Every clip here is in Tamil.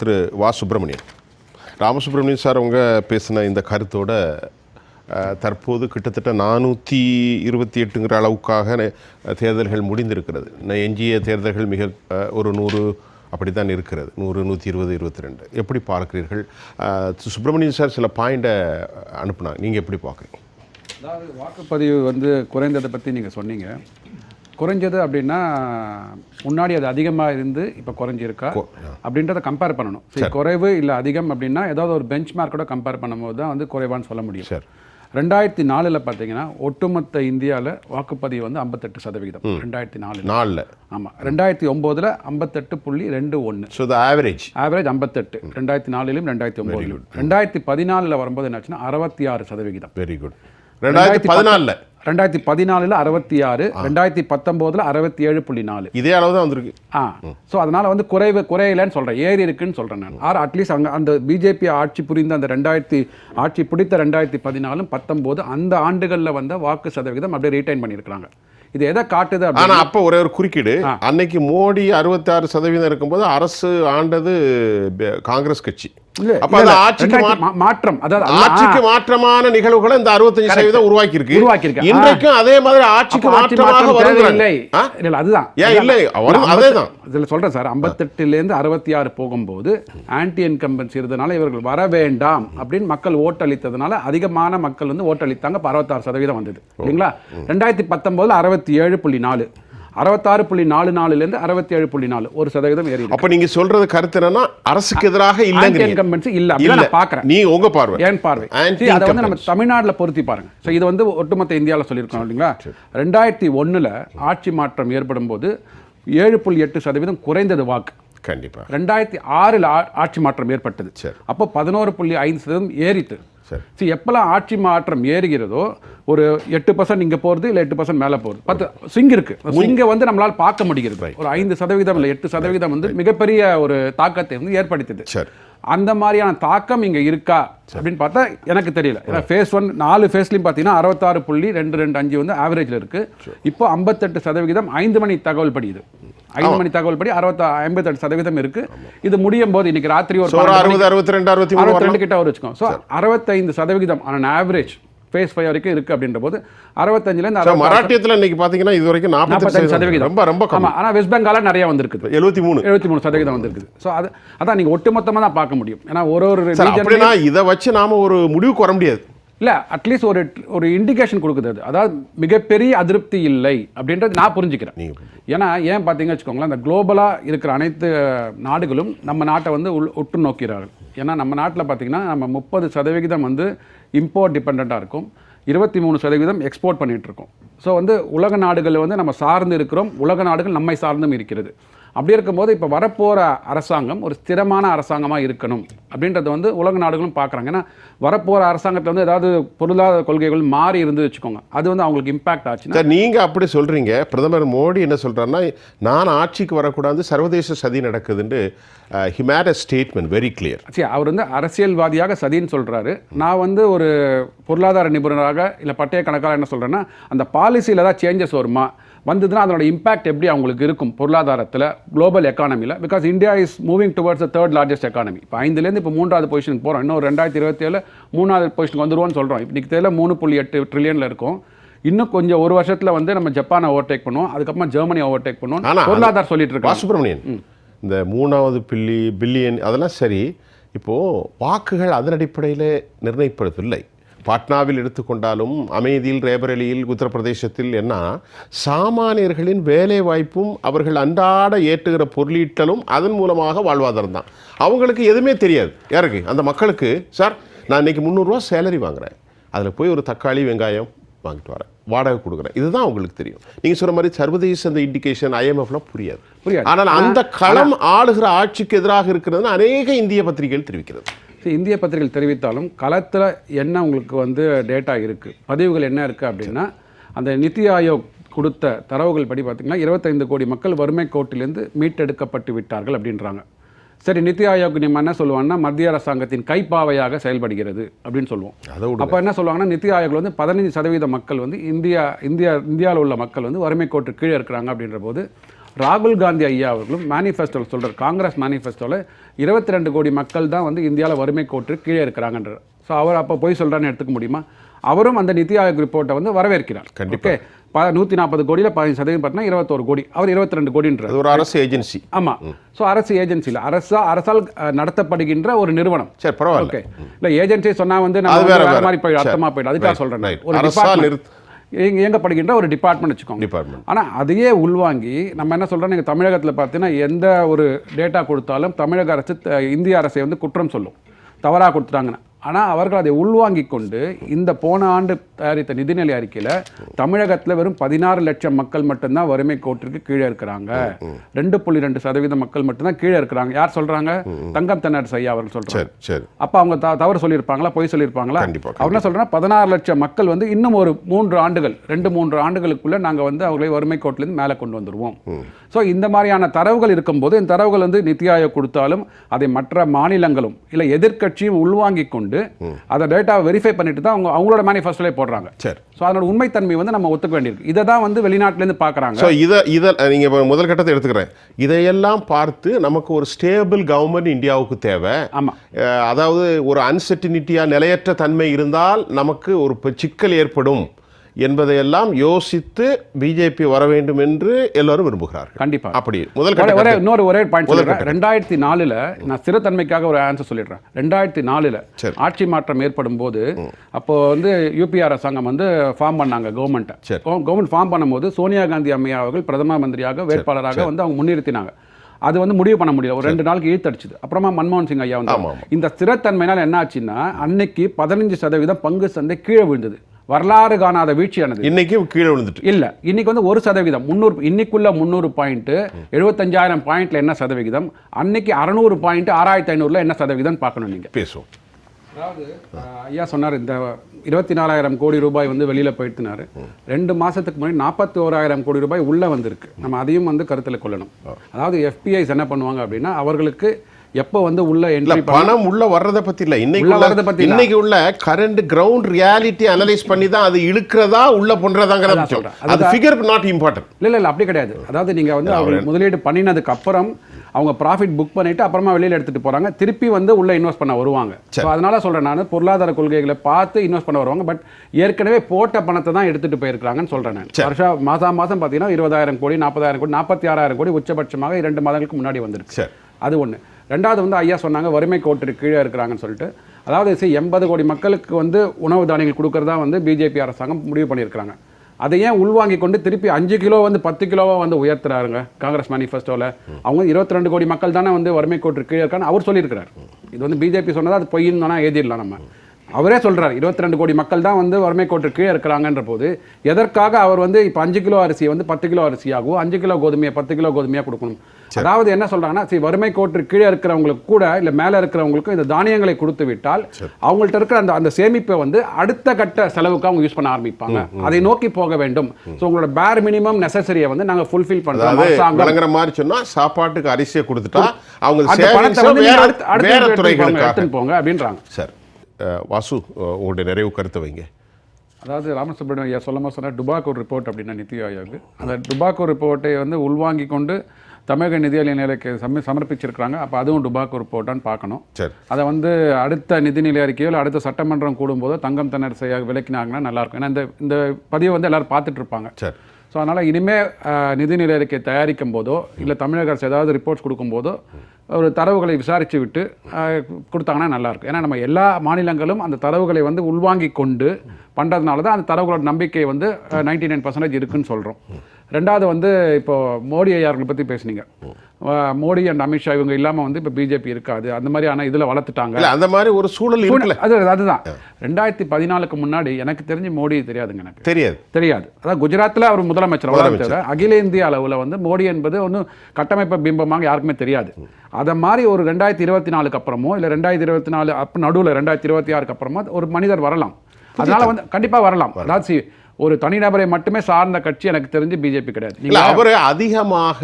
திரு வா சுப்பிரமணியன். ராமசுப்ரமணியன் சார் அவங்க பேசின இந்த கருத்தோட தற்போது கிட்டத்தட்ட நானூற்றி இருபத்தி எட்டுங்கிற அளவுக்காக தேர்தல்கள் முடிந்திருக்கிறது. எஞ்சிய தேர்தல்கள் மிக ஒரு நூறு அப்படி தான் இருக்கிறது. நூறு நூற்றி இருபது இருபத்தி ரெண்டு எப்படி பார்க்கிறீர்கள்? சுப்பிரமணியன் சார் சில பாயிண்டை அனுப்புனாங்க நீங்கள் எப்படி பார்க்குறீங்க? அதாவது வாக்குப்பதிவு வந்து குறைந்ததை பற்றி நீங்கள் சொன்னீங்க. குறைஞ்சது அப்படின்னா முன்னாடி அது அதிகமாக இருந்து இப்போ குறைஞ்சிருக்கா? அப்படின்றத கம்பேர் பண்ணணும். சரி குறைவு இல்லை அதிகம் அப்படின்னா ஏதாவது ஒரு பெஞ்ச் மார்க்கோட கம்பேர் பண்ணும்போது தான் வந்து குறைவான்னு சொல்ல முடியும். சார். ரெண்டாயிரத்தி நாலில் பார்த்தீங்கன்னா ஒட்டுமொத்த இந்தியாவில் வாக்குப்பதிவு வந்து ஐம்பத்தெட்டு சதவிகிதம். ரெண்டாயிரத்தி நாலில் நாலில். ஆமாம் ரெண்டாயிரத்தி ஒம்போதில் ஐம்பத்தெட்டு புள்ளி ரெண்டு ஒன்று ஸோ த ஆவரேஜ் ஆவரேஜ் ஐம்பத்தெட்டு. ரெண்டாயிரத்தி நாலுலையும் ரெண்டாயிரத்தி ஒம்போதிலும் ரெண்டாயிரத்தி பதினாலில் வரும்போது என்னாச்சுன்னா அறுபத்தி ஆறு சதவிகிதம். வெரி குட் ரெண்டாயிரத்தி பதினாலில். ரெண்டாயிரத்தி பதினாலில் அறுபத்தி ஆறு ரெண்டாயிரத்தி பத்தொம்போதில் அறுபத்தி ஏழு புள்ளி நாலு. இதே அளவு தான் வந்திருக்கு. ஆ. ஸோ அதனால் வந்து குறைவு குறையலன்னு சொல்கிறேன் ஏறி இருக்குன்னு சொல்கிறேன் நான். ஆர் அட்லீஸ்ட் அங்கே அந்த பிஜேபி ஆட்சி புரிந்த அந்த ரெண்டாயிரத்தி ஆட்சி பிடித்த ரெண்டாயிரத்தி பதினாலும் பத்தொம்போது அந்த ஆண்டுகளில் வந்த வாக்கு சதவிகிதம் அப்படியே ரீட்டைன் பண்ணியிருக்கிறாங்க. இது எதை காட்டுது ஆனா அப்படின்னா அப்ப ஒரே ஒரு குறுக்கீடு. அன்னைக்கு மோடி 66% சதவீதம் இருக்கும்போது அரசு ஆண்டது காங்கிரஸ் கட்சி. மாற்றம். அதாவது ஆட்சிக்கு மாற்றமான நிகழ்வுகளை இந்த 65% சதவீதம் உருவாக்கி இருக்கு உருவாக்கியிருக்கு. ஆ. இன்றைக்கும் அதே மாதிரி ஆட்சிக்கு மாற்றமாக மாற்றம் வருகிறாங்க? இல்ல அதுதான். இல்லை? அதேதான். இதில் சொல்கிறேன் சார். ஐம்பத்தெட்டுலேருந்து அறுபத்தி ஆறு போகும்போது ஆன்டி இன்கம்பன்ஸ் இருந்தனால இவர்கள் வர வேண்டாம் அப்படின்னு மக்கள் ஓட்டளித்ததுனால அதிகமான மக்கள் வந்து ஓட்டளித்தாங்க இப்போ அறுபத்தாறு சதவீதம் வந்தது. இல்லைங்களா? ரெண்டாயிரத்தி பத்தொம்போதில் அறுபத்தி ஏழு புள்ளி நாலு. அறுபத்தாறு புள்ளி நாலு நாலுலேருந்து அறுபத்தி ஏழு புள்ளி நாலு. ஒரு சதவீதம் ஏறி அப்ப நீங்க சொல்றது கருத்து என்னன்னா அரசுக்கு எதிராக இல்லைங்கிறீங்க. இன்கம்பன்சி இல்லை. இல்ல நான் பார்க்குறேன். நீ உங்க பார்வை. ஏன் பார்வை. அதை வந்து நம்ம. தமிழ்நாட்டில் பொருத்தி பாருங்க. ஸோ இது வந்து ஒட்டுமொத்த இந்தியாவில் சொல்லியிருக்கோம் இல்லைங்களா? ரெண்டாயிரத்தி ஒண்ணுல ஆட்சி மாற்றம் ஏற்படும் போது ஏழு புள்ளி எட்டு சதவீதம் குறைந்தது வாக்கு. கண்டிப்பா. ரெண்டாயிரத்தி ஆறில் ஆட்சி மாற்றம் ஏற்பட்டது. சரி. அப்போ பதினோரு புள்ளி ஐந்து சதவீதம் ஏறிட்டு. சரி. எப்போல்லாம் ஆட்சி மாற்றம் ஏறுகிறதோ ஒரு எட்டு பர்சன்ட் இங்கே போகிறது இல்லை எட்டு பர்சன்ட் மேலே போகுது பத்து ஸ்விங் இருக்கு. ஸ்விங்கை வந்து நம்மளால் பார்க்க முடிகிறது. ஒரு ஐந்து சதவீதம் இல்லை எட்டு சதவீதம் வந்து மிகப்பெரிய ஒரு தாக்கத்தை வந்து ஏற்படுத்தியது சரி. அந்த மாதிரியான தாக்கம் இங்க இருக்கா அப்படின்னு பார்த்தா எனக்கு தெரியல. ஏன்னா ஃபேஸ் ஒன் நாலு ஃபேஸ்லையும் பார்த்தீங்கன்னா அறுபத்தாறு புள்ளி ரெண்டு ரெண்டு அஞ்சு வந்து ஆவரேஜில் இருக்கு. இப்போ ஐம்பத்தெட்டு சதவிகிதம் ஐந்து மணி தகவல் படி இது ஐந்து மணி தகவல் படி அறுபத்தா ஐம்பத்தெட்டு சதவீதம் இருக்கு. இது முடியும் போது இன்னைக்கு ராத்திரி ஒரு அறுபது அறுபத்தி ரெண்டு அறுபத்தி அறுபத்தி. ரெண்டு கிட்ட ஒரு வச்சுக்கோங்க ஸோ அறுபத்தைந்து சதவிகிதம் ஆன் ஆவரேஜ் ஃபேஸ் ஃபைவ் வரைக்கும் இருக்கு அப்படின்ற போது அறுபத்தஞ்சுலேருந்து மராட்டியத்துல இன்னைக்கு பாத்தீங்கன்னா இது வரைக்கும் நாற்பத்தஞ்சு சதவிகிதம் ரொம்ப ரொம்ப கம்மி. ஆமா ஆனா வெஸ்ட் பெங்கால நிறைய வந்திருக்குது. எழுபத்தி மூணு. எழுபத்தி மூணு சதவீதம் வந்திருக்குது. ஸோ அது அதான் நீங்க ஒட்டுமொத்தமா தான் பார்க்க முடியும். ஏன்னா ஒரு ஒரு இதை வச்சு நாம ஒரு முடிவுக்கு வர முடியாது. இல்ல அட்லீஸ்ட் ஒரு ஒரு இண்டிகேஷன் கொடுக்குது அது. அதாவது மிகப்பெரிய அதிருப்தி இல்லை அப்படின்றது நான் புரிஞ்சுக்கிறேன். ஏன்னா ஏன் பார்த்தீங்க வச்சுக்கோங்களேன் இந்த குளோபலாக இருக்கிற அனைத்து நாடுகளும் நம்ம நாட்டை வந்து உள் உற்று நோக்கிறார்கள். ஏன்னா நம்ம நாட்டில் பார்த்தீங்கன்னா நம்ம முப்பது சதவிகிதம் வந்து இம்போர்ட் டிபெண்ட்டாக இருக்கும். இருபத்தி மூணு சதவீதம் எக்ஸ்போர்ட் பண்ணிட்டு இருக்கோம். ஸோ வந்து உலக நாடுகளில் வந்து நம்ம சார்ந்து இருக்கிறோம். உலக நாடுகள் நம்மை சார்ந்தும் இருக்கிறது. அப்படி இருக்கும்போது இப்போ வரப்போகிற அரசாங்கம் ஒரு ஸ்திரமான அரசாங்கமாக இருக்கணும் அப்படின்றத வந்து உலக நாடுகளும் பார்க்குறாங்க ஏன்னா வரப்போகிற அரசாங்கத்தில் வந்து ஏதாவது பொருளாதார கொள்கைகள் மாறி இருந்து வச்சுக்கோங்க. அது வந்து அவங்களுக்கு இம்பாக்ட் ஆச்சுன்னா சார் நீங்க அப்படி சொல்றீங்க. பிரதமர் மோடி என்ன சொல்றாருன்னா நான் ஆட்சிக்கு வரக்கூடாது சர்வதேச சதி நடக்குதுன்னு he made a statement very clear சரி அவர் வந்து அரசியல்வாதியாக சதின்னு சொல்றாரு. நான் வந்து ஒரு பொருளாதார நிபுணராக இல்லை பட்டய கணக்காளர் என்ன சொல்றேன்னா அந்த பாலிசியில் ஏதாவது சேஞ்சஸ் வருமா? வந்ததுன்னா அதனோட இம்பாக்ட் எப்படி அவங்களுக்கு இருக்கும் பொருளாதாரத்தில் global எக்கானமியில் because India is moving towards the third largest economy இப்போ ஐந்துலேருந்து இப்போ மூன்றாவது பொசிஷனுக்கு போகிறோம் இன்னும் ரெண்டாயிரத்தி இருபத்தி ஏழு மூணாவது பொசிஷனுக்கு வந்துருவோம்னு சொல்கிறோம் இன்னைக்கு தேதியில் மூணு புள்ளி எட்டு ட்ரில்லியனில் இருக்கும். இன்னும் கொஞ்சம் ஒரு வருஷத்தில் வந்து நம்ம ஜப்பானை ஓவர்டேக் பண்ணுவோம். அதுக்கப்புறமா ஜெர்மனி ஓவர்டேக் பண்ணுவோம் பொருளாதாரம் சொல்லிட்டு இருக்கோம் பாசுப்ரமணியன் இந்த மூணாவது பில்லி பில்லியன் அதெல்லாம் சரி இப்போ வாக்குகள் அதன் அடிப்படையில் நிர்ணயிப்பதில்லை. பாட்னாவில் எடுத்துக்கொண்டாலும் அமைதியில் ரேபரேலியில் உத்தரப்பிரதேசத்தில் என்ன? சாமானியர்களின் வேலை வாய்ப்பும் அவர்கள் அன்றாட ஏற்றுகிற பொருளீட்டலும் அதன் மூலமாக வாழ்வாதாரம் தான். அவங்களுக்கு எதுவுமே தெரியாது. யாருக்கு? அந்த மக்களுக்கு. சார் நான் இன்னைக்கு முந்நூறுரூவா சேலரி வாங்குறேன். அதில் போய் ஒரு தக்காளி வெங்காயம் வாங்கிட்டு வரேன். வாடகை கொடுக்குறேன். இதுதான் அவங்களுக்கு தெரியும். நீங்கள் சொன்ன மாதிரி சர்வதேச அந்த இண்டிகேஷன் ஐஎம்எஃப்லாம் புரியாது. புரியாது. ஆனால் அந்த களம் ஆளுகிற ஆட்சிக்கு எதிராக இருக்கிறதுன்னு அநேக இந்திய பத்திரிகைகள் தெரிவிக்கிறது. இந்திய பத்திரிகைகள் தெரிவித்தாலும் களத்தில் என்ன உங்களுக்கு வந்து டேட்டா இருக்குது பதிவுகள் என்ன இருக்குது அப்படின்னா அந்த நிதி ஆயோக் கொடுத்த தரவுகள் படி பார்த்தீங்கன்னா இருபத்தைந்து கோடி மக்கள் வறுமை கோட்டிலிருந்து மீட்டெடுக்கப்பட்டு விட்டார்கள் அப்படின்றாங்க. சரி நிதி ஆயோக் நம்ம என்ன சொல்லுவாங்கன்னா மத்திய அரசாங்கத்தின் கைப்பாவையாக செயல்படுகிறது அப்படின்னு சொல்லுவோம். அப்போ என்ன சொல்லுவாங்கன்னா நிதி ஆயோக்ல வந்து பதினஞ்சு சதவீத மக்கள் வந்து இந்தியா இந்தியா இந்தியாவில் உள்ள மக்கள் வந்து வறுமை கோட்டு கீழே இருக்கிறாங்க அப்படின்ற போது ராகுல் காந்தி ஐயா அவர்களும் மேனிஃபெஸ்டோவில் சொல்றார். காங்கிரஸ் மேனிஃபெஸ்டோவில் இருபத்தி ரெண்டு கோடி மக்கள் தான் வந்து இந்தியாவில் வறுமை கோட்டு கீழே இருக்கிறாங்கன்றார். ஸோ அவர் அப்போ போய் சொல்கிறான்னு எடுத்துக்க முடியுமா? அவரும் அந்த நிதி ஆயோக் ரிப்போர்ட்டை வந்து வரவேற்கிறார். ஓகே ப நூற்றி நாற்பது கோடியில் பதினஞ்சு சதவீதம் பார்த்தீங்கன்னா இருபத்தோரு கோடி. அவர் இருபத்தி ரெண்டு கோடின்றார். அது ஒரு அரசு ஏஜென்சி ஆமா. ஸோ அரசு ஏஜென்சியில் அரசா அரசால் நடத்தப்படுகின்ற ஒரு நிறுவனம். சரி பரவாயில்ல. ஓகே இல்ல ஏஜென்சி சொன்னா வந்து நம்ம வந்து வேற. மாதிரி போய் சரி. அர்த்தமா போயிடும். அதுக்காக right. ஒரு இயங்கப்படுகின்ற ஒரு டிபார்ட்மெண்ட் வச்சுக்கோங்க. டிபார்ட்மெண்ட் ஆனா அதையே உள்வாங்கி நம்ம என்ன சொல்றோம்? நீங்க தமிழகத்துல பார்த்தீங்கன்னா எந்த ஒரு டேட்டா கொடுத்தாலும் தமிழக அரசு த- இந்திய அரசை வந்து குற்றம் சொல்லும். தவறா கொடுத்துட்டாங்கன்னு. ஆனா அவர்கள் அதை உள்வாங்கி கொண்டு இந்த போன ஆண்டு தயாரித்த நிதிநிலை அறிக்கையில தமிழகத்துல வெறும் பதினாறு லட்சம் மக்கள் மட்டும்தான் வறுமை கோட்டிற்கு கீழே இருக்கிறாங்க. ரெண்டு புள்ளி ரெண்டு சதவீத மக்கள் மட்டும்தான் கீழே இருக்கிறாங்க. யார் சொல்றாங்க? தங்கம் தென்னரசு ஐயா அவர்கள் சரி அப்ப அவங்க த- தவறு சொல்லியிருப்பாங்களா? பொய் சொல்லியிருப்பாங்களா? அவர் என்ன சொல்றேன்னா பதினாறு லட்சம் மக்கள் வந்து இன்னும் ஒரு மூன்று ஆண்டுகள் ரெண்டு மூன்று ஆண்டுகளுக்குள்ள நாங்க வந்து அவர்களை வறுமை கோட்டிலிருந்து மேலே கொண்டு வந்துருவோம். ஸோ இந்த மாதிரியான தரவுகள் இருக்கும்போது இந்த தரவுகள் வந்து நித்தி ஆயோக் கொடுத்தாலும் அதை மற்ற மாநிலங்களும் இல்லை எதிர்க்கட்சியும் உள்வாங்கிக் கொண்டு அதை டேட்டா வெரிஃபை பண்ணிட்டு தான் அவங்க அவங்களோட மேனிஃபெஸ்டோலே போடுறாங்க. சரி. ஸோ அதனோட உண்மைத்தன்மை வந்து நம்ம ஒத்துக்க வேண்டியிருக்கு. இதை தான் வந்து வெளிநாட்டிலேருந்து பார்க்குறாங்க ஸோ இதை இதை நீங்கள் இப்போ முதல் கட்டத்தை எடுத்துக்கிறேன். இதையெல்லாம் பார்த்து நமக்கு ஒரு ஸ்டேபிள் கவர்மெண்ட் இந்தியாவுக்கு தேவை. ஆமா. அஹ், அதாவது ஒரு அன்சர்டினிட்டியாக நிலையற்ற தன்மை இருந்தால் நமக்கு ஒரு சிக்கல் ஏற்படும். என்பதையெல்லாம் யோசித்து பிஜேபி வர வேண்டும் என்று எல்லாரும் விரும்புகிறார்கள். கண்டிப்பா. அப்படி. முதல் ஒரே இன்னொரு ஒரே பாயிண்ட் ரெண்டாயிரத்தி நாலுல நான் ஸ்திரத்தன்மைக்காக ஒரு ஆன்சர் சொல்லிடுறேன். ரெண்டாயிரத்தி நாலுல. ஆட்சி மாற்றம் ஏற்படும் போது அப்போ வந்து யூபி அரசாங்கம் வந்து ஃபார்ம் பண்ணாங்க கவர்மெண்ட்டை சரி. கவர்மெண்ட் ஃபார்ம் பண்ணும்போது சோனியா காந்தி அம்மையா அவர்கள் பிரதம மந்திரியாக வேட்பாளராக வந்து அவங்க முன்னிறுத்தினாங்க. அது வந்து முடிவு பண்ண முடியல. ஒரு ரெண்டு நாளுக்கு இழுத்தடிச்சுது. அப்புறமா மன்மோகன் சிங் ஐயா வந்து. இந்த ஸ்திரத்தன்மையினால் என்ன ஆச்சுன்னா அன்னைக்கு பதினஞ்சு சதவீதம் பங்கு சந்தை கீழே விழுந்தது. வரலாறு காணாத வீழ்ச்சியானது. இன்னைக்கு கீழே விழுந்துட்டு. இல்ல இன்னைக்கு வந்து ஒரு சதவீதம் முந்நூறு இன்னைக்குள்ள முந்நூறு பாயிண்ட் எழுபத்தஞ்சாயிரம் பாயிண்ட்ல என்ன சதவிகிதம் அன்னைக்கு அறநூறு பாயிண்ட் ஆறாயிரத்தி ஐநூறுல என்ன சதவீதம் பார்க்கணும் நீங்க. பேசுவோம். அதாவது ஐயா சொன்னார் இந்த இருபத்தி நாலாயிரம் கோடி ரூபாய் வந்து வெளியில போயிட்டுனாரு ரெண்டு மாசத்துக்கு முன்னாடி நாற்பத்தி ஓராயிரம் கோடி ரூபாய் உள்ள வந்திருக்கு. நம்ம அதையும் வந்து கருத்துல கொள்ளணும். அதாவது எஃபிஐஸ் என்ன பண்ணுவாங்க அப்படின்னா அவர்களுக்கு எப்போ வந்து உள்ள இல்ல பணம் உள்ள வர்றத பத்தி இல்ல. இன்னைக்கு வர்றத இல்ல. இன்னைக்கு உள்ள கரண்ட் கிரவுண்ட் ரியாலிட்டி அனலைஸ் பண்ணி தான் அது இழுக்கிறதா உள்ள விஷயம். சொல்றேன். அது ஃபிகர் நாட் இம்பார்ட்டன்ட் இல்ல இல்ல அப்படி கிடையாது. அதாவது நீங்க வந்து அவங்க முதலீடு பண்ணினதுக்கு அப்புறம் அவங்க ப்ராஃபிட் புக் பண்ணிட்டு அப்புறமா வெளியில எடுத்துட்டு போறாங்க. திருப்பி வந்து உள்ள இன்வெஸ்ட் பண்ண வருவாங்க. ஸோ அதனால சொல்றேன் நான் பொருளாதார கொள்கைகளை பார்த்து இன்வெஸ்ட் பண்ண வருவாங்க. பட் ஏற்கனவே போட்ட பணத்தை தான் எடுத்துட்டு போயிருக்காங்கன்னு சொல்றேன் நான். வருஷம் மாசம் மாசம் பார்த்தீங்கன்னா இருபதாயிரம் கோடி நாற்பதாயிரம் கோடி நாற்பத்தி ஆறாயிரம் கோடி உச்சபட்சமாக இரண்டு மாதங்களுக்கு முன்னாடி வந்திருக்கு. அது ஒன்று ரெண்டாவது வந்து ஐயா சொன்னாங்க வறுமை கோட்டிற்கு கீழே இருக்கிறாங்கன்னு சொல்லிட்டு. அதாவது சரி எண்பது கோடி மக்களுக்கு வந்து உணவு தானியங்கள் கொடுக்கறதா வந்து பிஜேபி அரசாங்கம் முடிவு பண்ணியிருக்கிறாங்க. அதை ஏன் உள்வாங்கி கொண்டு திருப்பி அஞ்சு கிலோ வந்து பத்து கிலோவாக வந்து உயர்த்துறாருங்க காங்கிரஸ் மேனிஃபெஸ்டோவில் அவங்க இருபத்தி ரெண்டு கோடி மக்கள் தானே வந்து வறுமை கோட்டிற்கு கீழே இருக்கான்னு அவர் சொல்லியிருக்கிறார். இது வந்து பிஜேபி சொன்னதா அது பொய்ன்னு தானே எழுதிடலாம் நம்ம. அவரே சொல்கிறார் இருபத்தி ரெண்டு கோடி மக்கள் தான் வந்து வறுமை கோட்டு கீழே இருக்கிறாங்கன்ற போது எதற்காக அவர் வந்து இப்போ அஞ்சு கிலோ அரிசியை வந்து பத்து கிலோ அரிசியாகவும் அஞ்சு கிலோ கோதுமையை பத்து கிலோ கோதுமையாக கொடுக்கணும்? அதாவது என்ன சொல்றாங்கன்னா சரி வறுமை கோட்டிற்கு கீழே இருக்கிறவங்களுக்கு கூட இல்ல மேல இருக்கிறவங்களுக்கும் இந்த தானியங்களை கொடுத்து விட்டால் அவங்கள்ட்ட இருக்கிற அந்த அந்த சேமிப்பை வந்து அடுத்த கட்ட செலவுக்கு அவங்க யூஸ் பண்ண ஆரம்பிப்பாங்க. அதை நோக்கி போக வேண்டும். ஸோ உங்களோட பேர் மினிமம் நெசசரியை வந்து நாங்க ஃபுல்ஃபில் அரசாங்கம். விளங்குற மாதிரி சொன்னா சாப்பாட்டுக்கு அரிசியை கொடுத்துட்டா அவங்க பணத்தை வந்து அடுத்த- வேற எடுத்துட்டு போங்க, அப்படின்றாங்க. சார். வாசு உங்களுடைய நிறைவு கருத்தை வைங்க. அதாவது ராமசுப்ரமணியம் ஐயா சொல்லும்போது சொன்னார் டுபாக்கோ ரிப்போர்ட் அப்படின்னா நித்தி ஆயோக். அந்த டுபாக்கோ ரிப்போர்ட்டை வந்து உள்வாங்கி கொண்டு தமிழக நிதிநிலை நிலைக்கு சம சமர்ப்பிச்சிருக்கிறாங்க. அப்போ அதுவும் டுபாக்கோ ரிப்போர்ட்டான்னு பார்க்கணும். சரி. அதை வந்து அடுத்த நிதிநிலை அறிக்கையோ இல்லை அடுத்த சட்டமன்றம் கூடும்போது தங்கம் தென்னரசையாக விளக்கினாங்கன்னா நல்லாயிருக்கும். ஏன்னா இந்த இந்த பதிவை வந்து எல்லாரும் பார்த்துட்டு இருப்பாங்க சரி. ஸோ அதனால் இனிமேல் நிதிநிலை அறிக்கை தயாரிக்கும் போதோ இல்லை தமிழக அரசு ஏதாவது ரிப்போர்ட்ஸ் கொடுக்கும்போதோ ஒரு தரவுகளை விசாரித்து விட்டு கொடுத்தாங்கன்னா நல்லாயிருக்கும். ஏன்னா நம்ம எல்லா மாநிலங்களும் அந்த தரவுகளை வந்து உள்வாங்கி கொண்டு பண்ணுறதுனால தான் அந்த தரவுகளோட நம்பிக்கை வந்து நைன்டி நைன் பர்சன்டேஜ் இருக்குன்னு சொல்கிறோம் ரெண்டாவது வந்து இப்போ மோடி ஐயார்களை பற்றி பேசுனீங்க. மோடி அண்ட் அமித்ஷா இவங்க இல்லாமல் வந்து இப்போ பிஜேபி இருக்காது. அந்த மாதிரியான இதில் வளர்த்துட்டாங்க. அந்த மாதிரி ஒரு சூழல் அது அதுதான். ரெண்டாயிரத்தி பதினாலுக்கு முன்னாடி எனக்கு தெரிஞ்சு மோடி தெரியாதுங்க எனக்கு. தெரியாது. தெரியாது. அதான் குஜராத்தில் அவர் முதலமைச்சர் தவிர அகில இந்திய அளவில் வந்து மோடி என்பது ஒன்றும் கட்டமைப்பு பிம்பமாக யாருக்குமே தெரியாது. அதை மாதிரி ஒரு ரெண்டாயிரத்தி இருபத்தி நாலுக்கு அப்புறமோ இல்லை ரெண்டாயிரத்தி இருபத்தி நாலு அப்போ நடுவில் ரெண்டாயிரத்தி இருபத்தி ஆறுக்கு அப்புறமோ ஒரு மனிதர் வரலாம். அதனால வந்து கண்டிப்பாக வரலாம். அதாவது ஒரு தனிநபரை மட்டுமே சார்ந்த கட்சி எனக்கு தெரிஞ்சு பிஜேபி கிடையாது. இல்ல அவர் அதிகமாக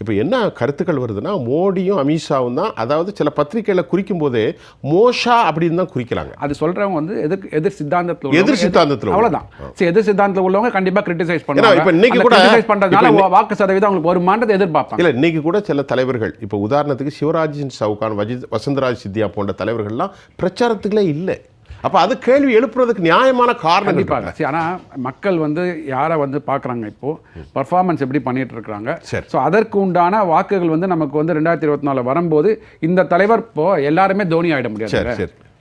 இப்போ என்ன கருத்துக்கள் வருதுன்னா மோடியும் அமித்ஷாவும் தான் அதாவது சில பத்திரிகைகளை குறிக்கும் போதே மோஷா அப்படின்னு தான் குறிக்கிறாங்க அது சொல்றவங்க வந்து எதிர் எதிர் சித்தாந்தத்தில் எதிர் சித்தாந்தத்துல அவ்வளவுதான். சரி எதிர் சித்தாந்தத்தில் உள்ளவங்க கண்டிப்பா கிரிட்டிசைஸ் இப்ப இன்னைக்கு கூட- இப்ப வாக்கு சதவீதம் அவங்களுக்கு வருமானதை எதிர்பார்ப்பாங்க. இல்ல இன்னைக்கு கூட சில தலைவர்கள் இப்போ உதாரணத்துக்கு சிவராஜ் சவுகான் வஜித் வசந்தராஜ் சித்தியா போன்ற தலைவர்கள்லாம் பிரச்சாரத்துக்குள்ளே இல்லை. அப்ப அது கேள்வி எழுப்புறதுக்கு நியாயமான காரணம் கண்டிப்பாக சரி ஆனா மக்கள் வந்து யாரை வந்து பார்க்குறாங்க இப்போ? பர்ஃபார்மன்ஸ் எப்படி பண்ணிட்டு இருக்காங்க சரி. ஸோ அதற்கு உண்டான வாக்குகள் வந்து நமக்கு வந்து ரெண்டாயிரத்தி இருபத்தி நாலு வரும்போது இந்த தலைவர் இப்போ எல்லாருமே தோனி ஆயிட முடியாது.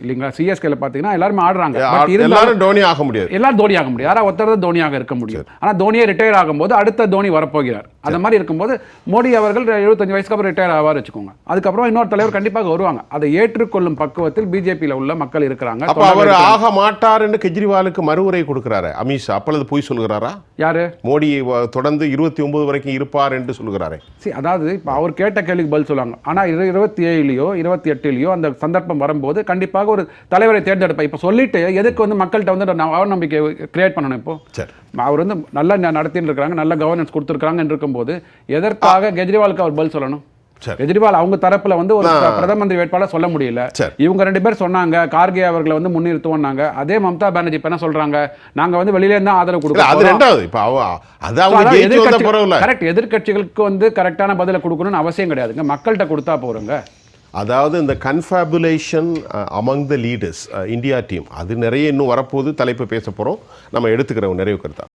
இல்லைங்களா? சிஎஸ்கேல பார்த்தீங்கன்னா எல்லாருமே ஆடுறாங்க. எல்லாரும் டோனி ஆக முடியாது. எல்லாரும் தோனி ஆக முடியும் யாரா ஒருத்தர் தான் தோனியாக இருக்க முடியும். ஆனா தோனியே ரிட்டையர் ஆகும்போது அடுத்த தோனி வரப்போகிறார். அந்த மாதிரி இருக்கும்போது மோடி அவர்கள் எழுபத்தஞ்சு வயசுக்கு அப்புறம் ரிட்டையர் ஆவார் வச்சுக்கோங்க. அதுக்கப்புறம் இன்னொரு தலைவர் கண்டிப்பாக வருவாங்க. அதை ஏற்றுக்கொள்ளும் பக்குவத்தில் பிஜேபியில் உள்ள மக்கள் இருக்கிறாங்க. அப்ப அவர் ஆக மாட்டாருன்னு கெஜ்ரிவாலுக்கு மறுவுரை கொடுக்கிறாரு. அமித்ஷா அப்பொழுது போய் சொல்லுகிறாரா? யாரு? மோடி தொடர்ந்து இருபத்தி ஒன்பது வரைக்கும் இருப்பார் என்று சொல்லுகிறாரே. சரி அதாவது இப்போ அவர் கேட்ட கேள்விக்கு பதில் சொல்லுவாங்க. ஆனால் இரு இருபத்தி ஏழுலையோ இருபத்தி எட்டுலையோ அந்த சந்தர்ப்பம் வரும்போது கண்டிப்பாக ஒரு தலைவரை தேர்ந்தெடுப்பேன் இப்போ சொல்லிட்டு எதுக்கு வந்து மக்கள்கிட்ட வந்து அவநம்பிக்கை கிரியேட் பண்ணணும் இப்போ? சரி. அவர் வந்து நல்லா நடத்தின்னு இருக்காங்க நல்ல கவர்னன்ஸ் கொடுத்துருக்காங்கன்னு இருக்கும்போது எதற்காக கெஜ்ரிவாலுக்கு அவர் பதில் சொல்லணும். கெஜ்ரிவால் அவங்க தரப்புல வந்து ஒரு பிர- பிரதம மந்திரி வேட்பாளர் சொல்ல முடியல. இவங்க ரெண்டு பேர் சொன்னாங்க கார்கே அவர்களை வந்து முன்னிறுத்துவோம்னாங்க அதே மம்தா பானர்ஜி இப்ப என்ன சொல்றாங்க? நாங்க வந்து வெளியில இருந்தா ஆதரவு இல்ல கொடுக்க அது போறோம். ரெண்டாவது. இப்ப அவ அது So, அவங்க அதாவது ஜெயிச்சு வந்த எதிர்க்கட்சி- பரவாயில்ல. correct. எதிர்க்கட்சிகளுக்கு வந்து கரெக்டான பதிலை கொடுக்கணும்னு அவசியம் கிடையாதுங்க. மக்கள்கிட்ட கொடுத்தா போறோங்க அதாவது இந்த confabulation among the leaders India team அது நிறைய இன்னும் வரப்போது தலைப்பு பேச போகிறோம் நம்ம எடுத்துக்கிறோம் நிறைவு கருத்தா.